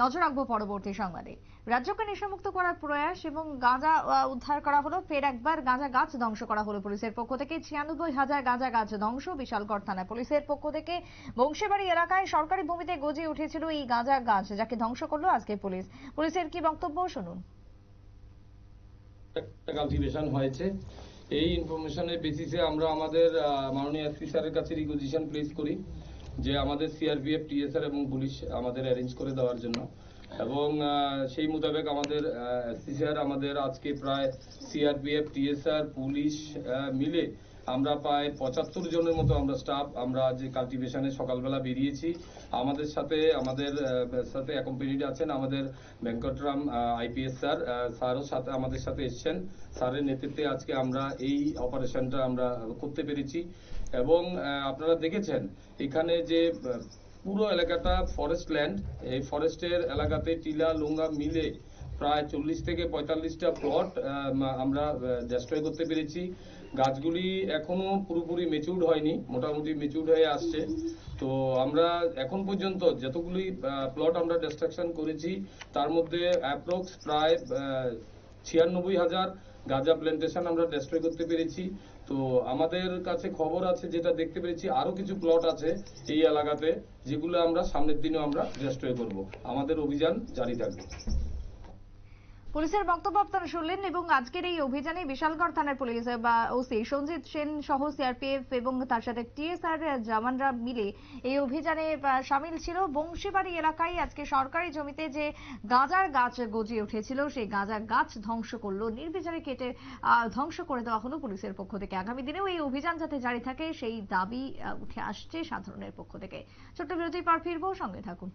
নজর রাখব পরবর্তী সংবাদে। রাজ্যকে নেশামুক্ত করার প্রয়াস এবং গাঁজা উদ্ধার করা হলো, ফের একবার গাঁজা গাছ ধ্বংস করা হলো পুলিশের পক্ষ থেকে। ছিয়ানব্বই হাজার গাঁজা গাছ ধ্বংস, বিশালগড় থানায় পুলিশের পক্ষ থেকে। বংশীবাড়ি এলাকায় সরকারি ভূমিতে গজিয়ে উঠেছিল এই গাঁজা গাছ, যাকে ধ্বংস করল আজকে পুলিশ। পুলিশের কি বক্তব্য, শুনুন। কালটিভেশন হয়েছে। এই ইনফরমেশনের বেসিসে আমরা আমাদের মাননীয় এসপি স্যারের কাছে রিকোজিশন প্লেস করি। যে আমাদের সিআরপিএফ টিএসআর এবং পুলিশ আমাদের অ্যারেঞ্জ করে দেওয়ার জন্য। এবং সেই মোতাবেক আমাদের এসপি স্যার আমাদের আজকে প্রায় সিআরপিএফ টিএসআর পুলিশ মিলে আমরা প্রায় পঁচাত্তর জনের মতো আমরা স্টাফ আমরা যে কাল্টিভেশনে সকালবেলা বেরিয়েছি, আমাদের সাথে আমাদের সাথে অ্যাকম্পানিড আছেন আমাদের ভেঙ্কটরাম আইপিএস স্যার স্যারও সাথে, আমাদের সাথে এসছেন। স্যারের নেতৃত্বে আজকে আমরা এই অপারেশনটা আমরা করতে পেরেছি। এবং আপনারা দেখেছেন, এখানে যে পুরো এলাকাটা ফরেস্ট ল্যান্ড এই ফরেস্টের এলাকাতে টিলা, লুঙ্গা মিলে প্রায় চল্লিশ থেকে পঁয়তাল্লিশটা প্লট আমরা ডেস্ট্রয় করতে পেরেছি। গাছগুলি এখনও পুরোপুরি মেচুর্ড হয়নি, মোটামুটি মেচুর্ড হয়ে আসছে। তো আমরা এখন পর্যন্ত যতগুলি প্লট আমরা ডিস্ট্রাকশন করেছি, তার মধ্যে অ্যাপ্রক্স প্রায় ছিয়ানব্বই হাজার গাঁজা প্ল্যান্টেশন আমরা ডেস্ট্রয় করতে পেরেছি। তো আমাদের কাছে খবর আছে, যেটা দেখতে পেরেছি আরও কিছু প্লট আছে এই এলাকাতে, যেগুলো আমরা সামনের দিনেও আমরা ডেস্ট্রয় করব। আমাদের অভিযান জারি থাকবে। পুলিশের বক্তব্য আপনারা শুনলেন এবং আজকের এই অভিযানে বিশালগড় থানার পুলিশ, বা ওসি সঞ্জিত সেন সহ সিআরপিএফ এবং তার সাথে টিএসআর জওয়ানরা মিলে এই অভিযানে সামিল ছিল। বংশীবাড়ি এলাকায় আজকে সরকারি জমিতে যে গাঁজার গাছ গজিয়ে উঠেছিল, সেই গাঁজার গাছ ধ্বংস করল। নির্বিচারে কেটে ধ্বংস করে দেওয়া হলো পুলিশের পক্ষ থেকে। আগামী দিনেও এই অভিযান যাতে জারি থাকে, সেই দাবি উঠে আসছে সাধারণের পক্ষ থেকে। ছোট্ট বিরতির পর ফিরবো, সঙ্গে থাকুন।